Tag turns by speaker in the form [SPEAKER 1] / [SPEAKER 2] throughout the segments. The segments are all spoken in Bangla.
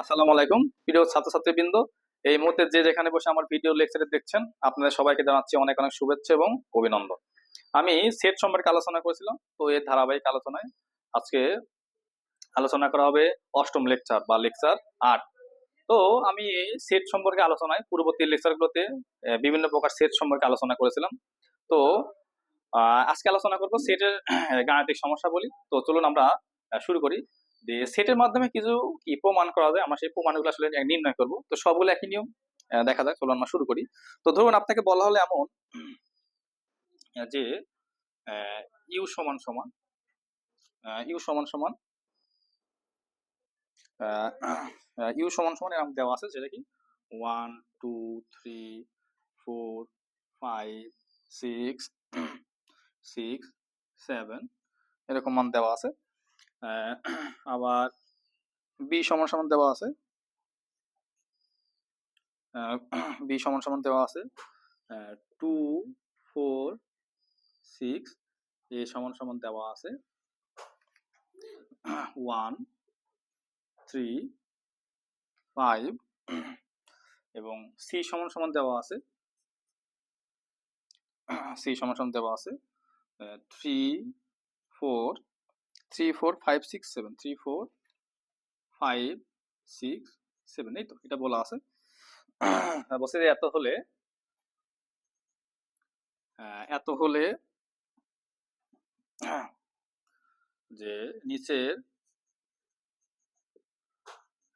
[SPEAKER 1] আসসালামু আলাইকুম। প্রিয় ছাত্রছাত্রীবৃন্দ, এই মুহূর্তে যে যেখানে বসে আমার ভিডিও লেকচারে দেখছেন, আপনাদের সবাইকে জানাচ্ছি অনেক অনেক শুভেচ্ছা এবং অভিনন্দন। আমি সেট সম্পর্কে আলোচনা করেছিলাম, তো এর ধারাবাহিক আলোচনায় আজকে আলোচনা করা হবে অষ্টম লেকচার বা লেকচার আট। তো আমি সেট সম্পর্কে আলোচনায় পূর্ববর্তী লেকচারগুলোতে বিভিন্ন প্রকার সেট সম্পর্কে আলোচনা করেছিলাম। তো আজকে আলোচনা করব সেটের গাণিতিক সমস্যা বলি তো চলুন আমরা শুরু করি। যে সেটের মাধ্যমে কিছু কি প্রমাণ করা যায়? আমরা সেই প্রমাণগুলো আসলে নির্ণয় করব। তো সবগুলো একই নিয়ম। দেখা যাক চলুন আমরা শুরু করি। তো ধরুন আপনাকে বলা হলো এমন যে ইউ সমান সমান ইউ সমান সমান ইউ সমান সমান এরকম দেওয়া আছে, যেটা কি? One two three four five six six seven এরকম মান দেওয়া আছে। আবার বি সমান সমান দেওয়া আছে। বি সমান সমান দেওয়া আছে। টু ফোর সিক্স এ সমান সমান দেওয়া আছে। ওয়ান থ্রি ফাইভ এবং সি সমান সমান দেওয়া আছে। সি সমান সমান দেওয়া আছে। Three four three four five six seven three four five six seven এই তো এটা বলা আছে। বলছে এত হলে আহ, এত হলে যে নিচের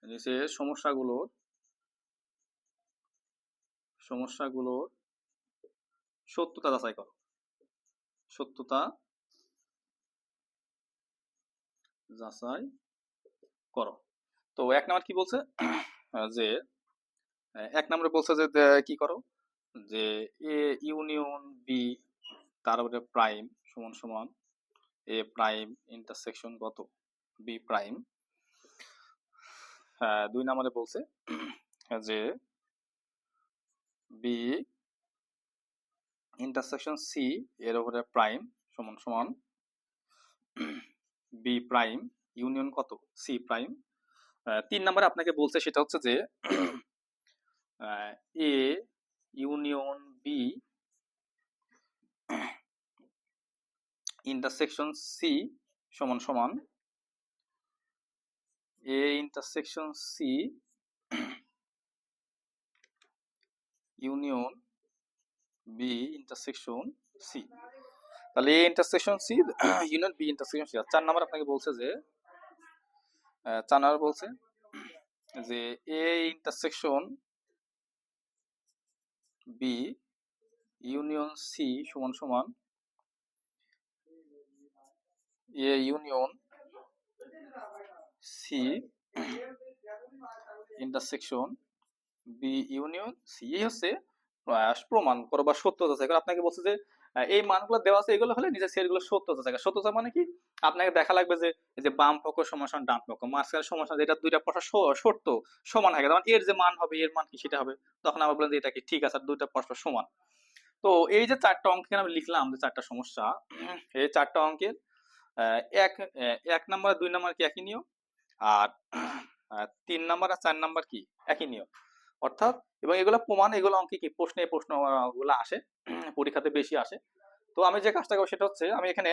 [SPEAKER 1] নিচের সমস্যাগুলোর সমস্যাগুলোর সত্যতা যাচাই করো। সত্যতা যাচাই করো। তো এক নম্বর কি বলছে? যে এক নম্বরে বলছে যে কি করো? যে, এ ইউনিয়ন বি তার উপরে প্রাইম সমান সমান এ প্রাইম ইন্টারসেকশন কত? B prime. দুই নম্বরে বলছে যে, বি ইন্টারসেকশন সি এর উপরে প্রাইম সমান সমান বি প্রাইম ইউনিয়ন কত? সি প্রাইম তিন নম্বরে আপনাকে বলছে সেটা হচ্ছে যে A union B intersection C সমান সমান A intersection C union B intersection C তাহলে A intersection C union B intersection C চার নাম্বার আপনাকে বলছে যে চার নাম্বার বলছে যে A intersection B union C সমান সমান A union C intersection B union C হচ্ছে প্রমাণ করো বা সত্য যাচাই করো আপনাকে বলছে যে এই মানগুলো দেওয়া আছে, এগুলো হলে নিজের সেটগুলো সত্য যাচাই করো। সত্য মানে কি? আপনাকে দেখা লাগবে যে যে বাম পক্ষ সমান ডান পক্ষ, মাঝখানে সমান যেটা দুইটা পশা সত্য, সমান গেছে। মানে এর যে মান হবে, এর মান কি, সেটা হবে। তখন আমরা বললাম যে এটা কি? ঠিক আছে, দুইটা পরস্পর সমান। তো এই যে চারটা অঙ্ক এখানে আমি লিখলাম যে চারটা সমস্যা, এই চারটা অঙ্কের এক এক নাম্বার দুই নাম্বার কি একই নিয়ম? আর তিন নাম্বার আর চার নাম্বার কি? একই নিয়ম। অর্থাৎ এবং এগুলো প্রমাণ এগুলো অঙ্কে কি প্রশ্নে প্রশ্ন আহ, গুলো আসে পরীক্ষাতে বেশি আসে। তো আমি যে কাজটা করব সেটা হচ্ছে আমি এখানে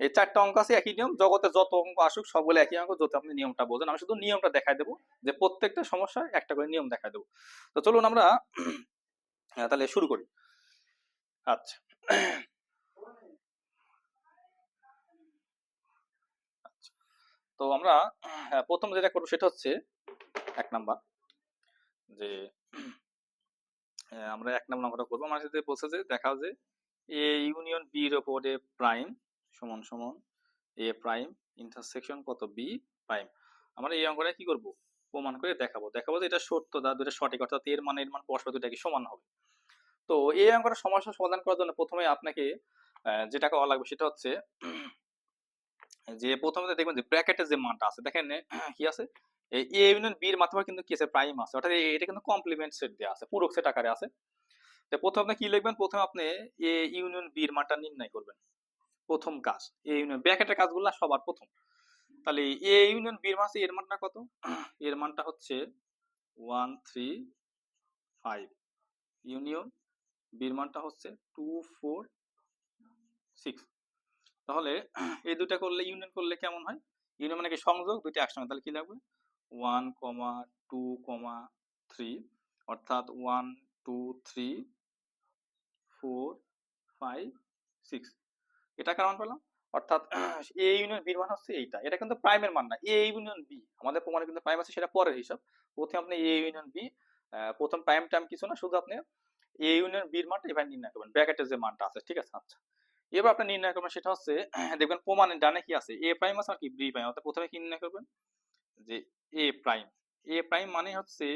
[SPEAKER 1] এই চারটা অঙ্ক আছে একই নিয়ম জগতে যত অঙ্ক আসুক সবগুলো একই অঙ্ক যত আপনি নিয়মটা বোঝেন আমি শুধু নিয়মটা দেখাই দেবো যে প্রত্যেকটা সমস্যায় একটা করে নিয়ম দেখাই দেবো। তো চলুন আমরা আহ, তাহলে শুরু করি। আচ্ছা। তো আমরা প্রথম যেটা করব সেটা হচ্ছে এক নাম্বার। যে আমরা এক নাম্বার অঙ্কটা করব। আমার সাথে বলছে যে, দেখাও যে এ ইউনিয়ন বি এর এ প্রাইম সমান সমান এ প্রাইম ইন্টারসেকশন কত বি প্রাইম আমরা এই অঙ্কটা কি করব? প্রমাণ করে দেখাবো। দেখাবো যে এটা সত্য দা দুটো সঠিক, অর্থাৎ এর মান এর মান পরস্পর দুটা কি সমান হবে। তো এই অঙ্কটা সমস্যা সমাধান করার জন্য প্রথমে আপনাকে যেটা করা লাগবে সেটা হচ্ছে যে প্রথমে দেখবেন যে ব্র্যাকেটের যে মানটা আছে, দেখেন, কি আছে? এ ইউনিয়ন বি এর মাধ্যমে কিন্তু কি আছে? প্রাইম আছে। অর্থাৎ এটা কিন্তু কমপ্লিমেন্ট সেট দেওয়া আছে, পূরক সেট আকারে আছে। তো প্রথমে আপনি কি লিখবেন? প্রথমে আপনি এ ইউনিয়ন বি এর মানটা নির্ণয় করবেন। প্রথম কাজ এ ইউনিয়ন ব্র্যাকেটের কাজগুলো সবার প্রথম। তাহলে এ ইউনিয়ন বির মান আছে এর মানটা কত? এর মানটা হচ্ছে ওয়ান থ্রি ফাইভ ইউনিয়ন বির মানটা হচ্ছে টু ফোর সিক্স তাহলে এই দুটা করলে ইউনিয়ন করলে কেমন হয়? ইউনিয়ন মানে কি সংযোগ? দুইটা একসঙ্গে। তাহলে কি লাগবে? One comma two comma three অর্থাৎ one two three four five six এটা কারণ পেলাম? অর্থাৎ এ ইউনিয়ন বির মান হচ্ছে এইটা। এটা কিন্তু প্রাইমের মান না। এ ইউনিয়ন বি আমাদের প্রমাণে কিন্তু প্রাইম আছে, সেটা পরের হিসাব। প্রথমে আপনি এ ইউনিয়ন বি প্রথম প্রাইম টাইম কিছু না, শুধু আপনি এ ইউনিয়ন বির মানটা এবার নির্ণয় করবেন। ব্র্যাকেটের যে মানটা আছে, ঠিক আছে? আচ্ছা। এবার আপনি নির্ণয় করবেন সেটা হচ্ছে, দেখবেন প্রমাণের ডানে কি আছে? এ প্রাইম আছে আর কি বি প্রাইম অর্থাৎ প্রথমে কি নির্ণয় করবেন? যে এ প্রাইম এ প্রাইম মানে হচ্ছে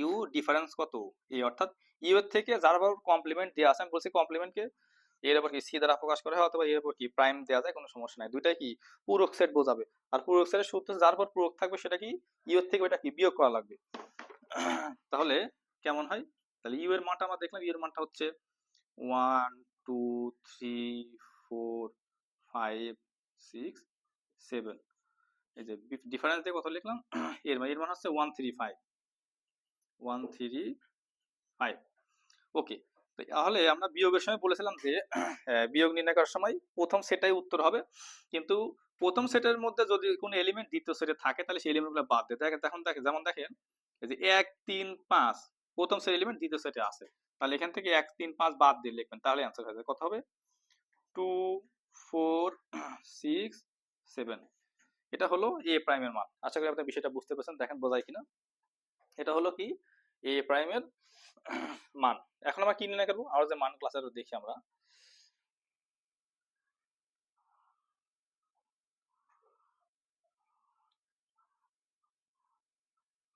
[SPEAKER 1] ইউ ডিফারেন্স কত? এ অর্থাৎ ইউ এর থেকে যার উপর কমপ্লিমেন্ট দেওয়া আছে, আমি বলছি কমপ্লিমেন্টকে এর উপর কি সি দ্বারা প্রকাশ করা হয় অথবা এর উপর কি প্রাইম দেওয়া যায়, কোনো সমস্যা নাই। দুইটাই কি পূরক সেট বোঝাবে। আর পূরক সেটের সূত্র যার উপর পূরক থাকবে সেটা কি? ইউ এর থেকে ওটা কি বিয়োগ করা লাগবে। তাহলে কেমন হয়? তাহলে ইউ এর মানটা আমরা দেখলাম ইউ এর মানটা হচ্ছে one two three four five six seven এই যে ডিফারেন্স দিয়ে কত লিখলাম? এর মান এর মান হচ্ছে one three five one three five okay তাহলে আমরা বিয়োগের সময় বলেছিলাম যে বিয়োগ নির্ণয় করার সময় প্রথম সেটাই উত্তর হবে। কিন্তু প্রথম সেটের মধ্যে যদি কোনো এলিমেন্ট দ্বিতীয় সেটে থাকে, তাহলে সেই এলিমেন্টগুলো বাদ দিয়ে দেখেন তখন দেখেন, যেমন দেখেন যে এক, তিন, পাঁচ, প্রথম সেট এলিমেন্ট দ্বিতীয় সেটে আছে। তাহলে এখান থেকে এক, তিন, পাঁচ বাদ দিয়ে লিখবেন, তাহলে অ্যান্সার হয়ে যাবে। কত হবে? টু ফোর সিক্স সেভেন এটা হলো এ প্রাইমের মান। আশা করি আপনি বিষয়টা বুঝতে পেরেছেন, দেখেন বোঝায় কিনা। এটা হলো কি? এ প্রাইমের মান। এখন আমরা কি নির্ণয় করব? আর যে মান ক্লাসের দেখি আমরা।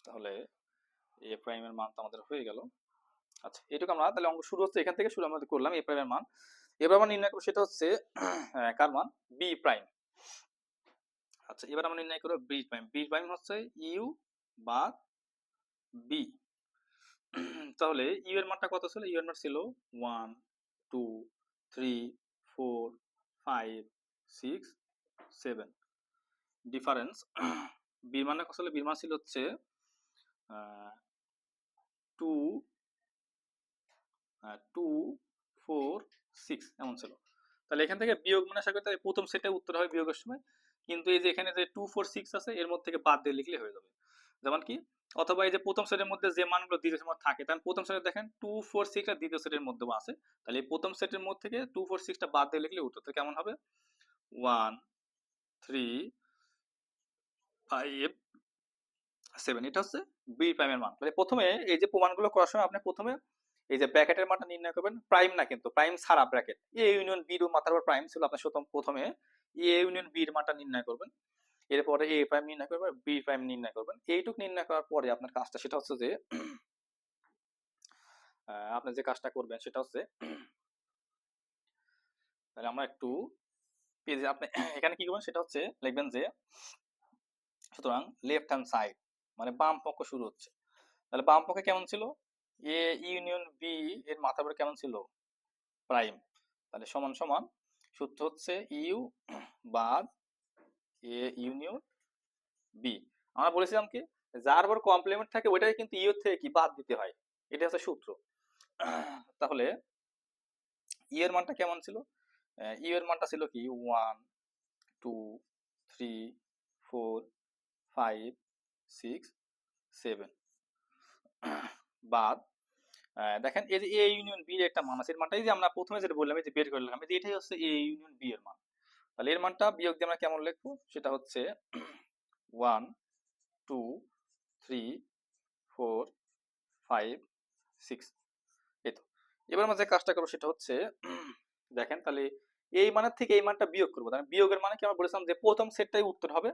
[SPEAKER 1] তাহলে এ প্রাইমের মান তো আমাদের হয়ে গেল। আচ্ছা এটুকু আমরা তাহলে অঙ্ক শুরু হচ্ছে এখান থেকে শুরু আমরা করলাম এ প্রাইমের মান। এবার আমরা নির্ণয় করব, সেটা হচ্ছে কার মান? বি প্রাইম আচ্ছা এবার আমরা নির্ণয় করব বি প্রাইম বি প্রাইম হচ্ছে ইউ বা বি তাহলে ইউ এর মানটা কত ছিল? ইউ এর মান ছিল one two three four five six seven difference বির মানে ছিল? বির মান ছিল হচ্ছে টু টু ফোর সিক্স এমন ছিল। তাহলে এখান থেকে বিয়োগ মানে আশা করি তাহলে প্রথম সেটে উত্তর হবে বিয়োগের সময়। কিন্তু এই যে এখানে যে টু ফোর সিক্স আছে, এর মধ্যে থেকে বাদ দিয়ে লিখলে হয়ে যাবে। যেমন কি? অথবা এই যে প্রথম সেটের মধ্যে যে মানগুলো দ্বিতীয় সেটের মধ্যে থাকে, তাহলে প্রথম সেটে দেখেন টু ফোর সিক্স আর দ্বিতীয় সেটের মধ্যেও আছে। তাহলে এই প্রথম সেটের মধ্যে থেকে টু ফোর সিক্সটা বাদ দিয়ে লিখলে উত্তর তো কেমন হবে? ওয়ান থ্রি ফাইভ সেভেন এটা হচ্ছে বি প্রাইমের মান। তাহলে প্রথমে এই যে প্রমাণগুলো করার সময় আপনি প্রথমে এই যে ব্র্যাকেটের মানটা নির্ণয় করবেন প্রাইম না কিন্তু প্রাইম ছাড়া ব্র্যাকেট এ ইউনিয়ন বি মাথার উপর প্রাইম ছিল আপনার প্রথম। প্রথমে এ ইউনিয়ন বি এর নির্ণয় করবেন। এরপরে এ প্রাইম নির্ণয় করবেন বি প্রাইম নির্ণয় করবেন। এইটুক নির্ণয় করার পরে আপনার কাজটা সেটা হচ্ছে যে আপনি যে কাজটা করবেন সেটা হচ্ছে, তাহলে আমরা একটু পেজে আপনি এখানে কি করবেন, সেটা হচ্ছে লিখবেন যে, সুতরাং লেফট হ্যান্ড সাইড মানে বাম পক্ষ শুরু হচ্ছে। তাহলে বাম পক্ষে কেমন ছিল? এ ইউনিয়ন বি এর মাথার উপরে কেমন ছিল? প্রাইম তাহলে সমান সমান সূত্র হচ্ছে ইউ বাদ এ ইউনিয়ন বি আমরা বলেছিলাম কি? যার উপর কমপ্লিমেন্ট থাকে ওইটাই কিন্তু ইউ থেকে কি? বাদ দিতে হয়। এটা হচ্ছে সূত্র। তাহলে ই এর মানটা কেমন ছিল? ইউ এর মানটা ছিল কি? One two three four five six seven বাদ দেখেন এই যে এ ইউনিয়ন বি এর একটা মান আছে, এর মানটা এই যে আমরা প্রথমে যেটা বললাম, এই যে বের এই যে এটাই হচ্ছে এ ইউনিয়ন বি এর মান। তাহলে এর মানটা বিয়োগ দিয়ে আমরা কেমন লিখব? সেটা হচ্ছে one two three four five six এই তো। এবার আমরা যে কাজটা করব সেটা হচ্ছে, দেখেন তাহলে এই মানের থেকে এই মানটা বিয়োগ করব। তাহলে বিয়োগের মানে কি আমরা বলেছিলাম যে প্রথম সেটটাই উত্তর হবে,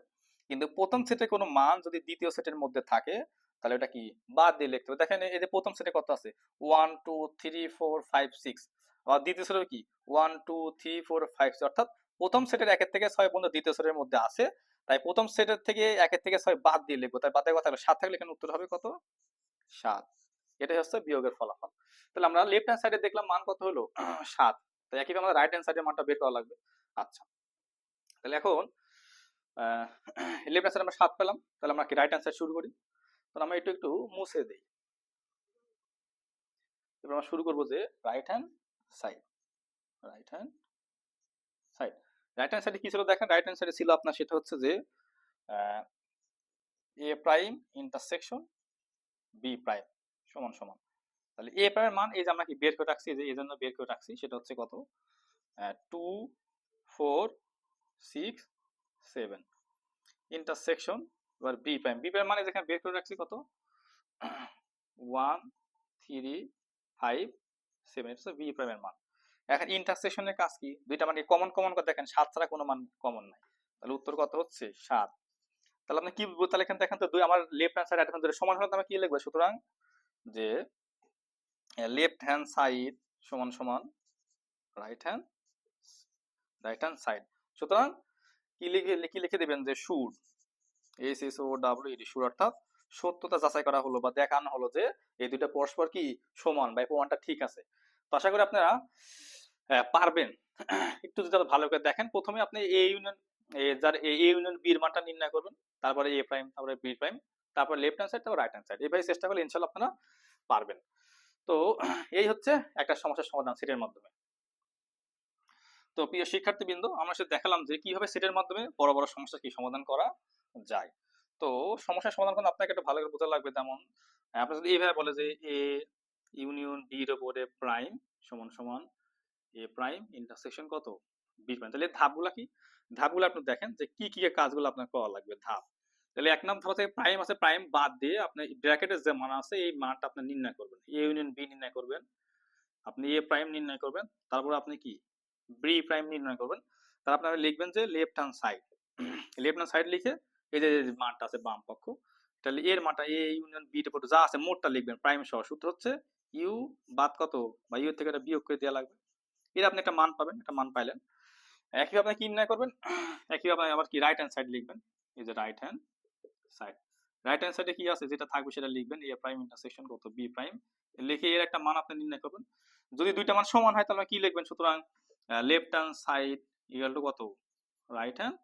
[SPEAKER 1] কিন্তু প্রথম সেটে কোনো মান যদি দ্বিতীয় সেটের মধ্যে থাকে তাহলে ওটা কি? বাদ দিয়ে লিখতে হবে। দেখেন যে প্রথম সেটে কত আছে? One two three four five six আবার দ্বিতীয় সেটে কি? One two three four five অর্থাৎ প্রথম সেটের একের থেকে ছয় পর্যন্ত দ্বিতীয় সেটের মধ্যে আছে। তাই প্রথম সেটের থেকে একের থেকে ছয় বাদ দিয়ে লিখব। তাই বাদের কথা সাত থাকলে এখানে উত্তর হবে কত? সাত। এটাই হচ্ছে বিয়োগের ফলাফল। তাহলে আমরা লেফট হ্যান্ড সাইডে দেখলাম মান কত হলো? সাত। তো একইভাবে আমাদের রাইট হ্যান্ড সাইডের মানটা বের করা লাগবে। আচ্ছা। তাহলে এখন লেফট হ্যান্ড সাইড আমরা সাত পেলাম। তাহলে আমরা কি রাইট হ্যান্ড সাইড শুরু করি? আমরা একটু একটু মুছে দিই। এবার আমরা শুরু করব যে right hand side right hand side right hand সাইডে কি ছিল দেখেন? রাইট হ্যান্ড সাইডে ছিল আপনার সেটা হচ্ছে যে A prime intersection B prime সমান সমান। তাহলে এ প্রাইমের মান এই যে আমরা কি বের করে রাখছি, যে এই জন্য বের করে রাখছি, সেটা হচ্ছে কত? Two four six seven intersection এবার বি প্রাইম বি প্রাইম মানে যেখানে বের করে রাখছি কত? ওয়ান থ্রি ফাইভ সেভেন এটা বি প্রাইমের মান। এখন ইন্টারসেকশনের কাজ কি? দুইটা মানে কমন কমন করে দেখেন, সাত ছাড়া কোনো মান কমন নাই। তাহলে উত্তর কত হচ্ছে? সাত। তাহলে আপনি কি বুঝব? তাহলে এখানে দেখেন তো দুই, আমার লেফট হ্যান্ড সাইড হ্যান্ড সমান হলে আমি কি লিখব? সুতরাং যে লেফট হ্যান্ড সাইড সমান সমান right hand right hand side সুতরাং কি লিখে কি লিখে দিবেন? যে শুড অর্থাৎ সত্যতা যাচাই করা হলো বা দেখানো হলো যে এই দুইটা পরস্পর কি সমান বা প্রমাণটা ঠিক আছে। তো আশা করি আপনারা পারবেন। একটু যদি ভালো করে দেখেন, প্রথমে আপনি এ ইউনিয়ন যার এ ইউনিয়ন বির মানটা নির্ণয় করবেন। তারপরে এ প্রাইম তারপরে বি প্রাইম তারপর লেফট হ্যান্ড সাইড তারপর রাইট হ্যান্ড সাইড এইভাবে চেষ্টা করলে ইনশাল্লাহ আপনারা পারবেন। তো এই হচ্ছে একটা সমস্যার সমাধান সেটের মাধ্যমে। তো প্রিয় শিক্ষার্থীবৃন্দ, আমরা সে দেখালাম যে কীভাবে সেটের মাধ্যমে বড় বড় সমস্যা কি সমাধান করা যায়। তো সমস্যার সমাধান করতে আপনাকে একটা ভালো করে বোঝা লাগবে যেমন আপনি যদি এইভাবে বলে যে এ ইউনিয়ন বি এর উপরে প্রাইম সমান সমান এ প্রাইম ইন্টারসেকশন কত? বি প্রাইম তাহলে ধাপগুলা কি? ধাপগুলো আপনি দেখেন যে কি কি কাজগুলো আপনার করা লাগবে ধাপ। তাহলে এক ধাপ আছে প্রাইম আছে প্রাইম বাদ দিয়ে আপনি ব্র্যাকেটের যে মান আছে, এই মানটা আপনি নির্ণয় করবেন। এ ইউনিয়ন বি নির্ণয় করবেন। আপনি এ প্রাইম নির্ণয় করবেন। তারপর আপনি কি? বি প্রাইম নির্ণয় করবেন। তারপর আপনারা লিখবেন যে left hand side left hand side লিখে এই যে আছে বাম পক্ষ, তাহলে এর ইউনিয়ন যা আছে মোটটা লিখবেন প্রাইম সহ। সূত্র হচ্ছে ইউ বাদ কত? বা ইউ থেকে বিয়োগ করে দেওয়া লাগবে। এর আপনি একটা মান পাবেন, একটা মান পাইলেন। একইভাবে কি নির্ণয় করবেন? একইভাবে আবার কি রাইট হ্যান্ড সাইড লিখবেন। এই যে right hand side right hand সাইডে কি আছে? যেটা থাকবে সেটা লিখবেন। এ প্রাইম ইন্টারসেকশন কত? বি প্রাইম লিখে এর একটা মান আপনি নির্ণয় করবেন। যদি দুইটা মান সমান হয়, তাহলে কি লিখবেন? সুতরাং left hand side equal to কত? রাইট হ্যান্ড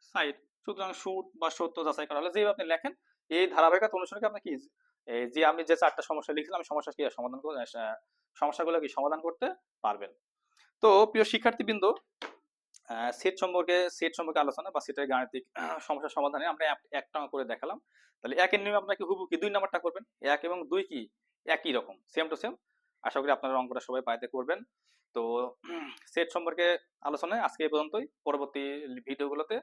[SPEAKER 1] সাইড সুতরাং শুট বা সত্য যাচাই করা হলে যেভাবে আপনি লেখেন এই ধারাবাহিকতা অনুসারে আপনি কি যে আমি যে চারটা সমস্যা লিখছিলাম সমস্যা কি সমাধান সমস্যাগুলো কি সমাধান করতে পারবেন? তো প্রিয় শিক্ষার্থীবৃন্দ সেট সম্পর্কে সেট সম্পর্কে আলোচনা বা সেটের গাণিতিক আহ, সমস্যার সমাধানে আমরা এক- একটা করে দেখালাম। তাহলে একের নিয়মে আপনাকে হুবু কি? দুই নাম্বারটা করবেন। এক এবং দুই কি? একই রকম। সেম টু সেম আশা করি আপনারা অঙ্কটা সবাই পাইতে করবেন। তো সেট সম্পর্কে আলোচনায় আজকে এই পর্যন্তই। পরবর্তী ভিডিওগুলোতে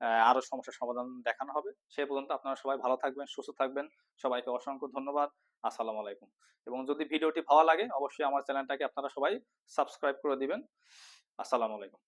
[SPEAKER 1] আরও আরও সমস্যার সমাধান দেখানো হবে। সেই পর্যন্ত আপনারা সবাই ভালো থাকবেন, সুস্থ থাকবেন। সবাইকে অসংখ্য ধন্যবাদ। আসসালামু আলাইকুম। এবং যদি ভিডিওটি ভালো লাগে, অবশ্যই আমার চ্যানেলটাকে আপনারা সবাই সাবস্ক্রাইব করে দিবেন। আসসালামু আলাইকুম।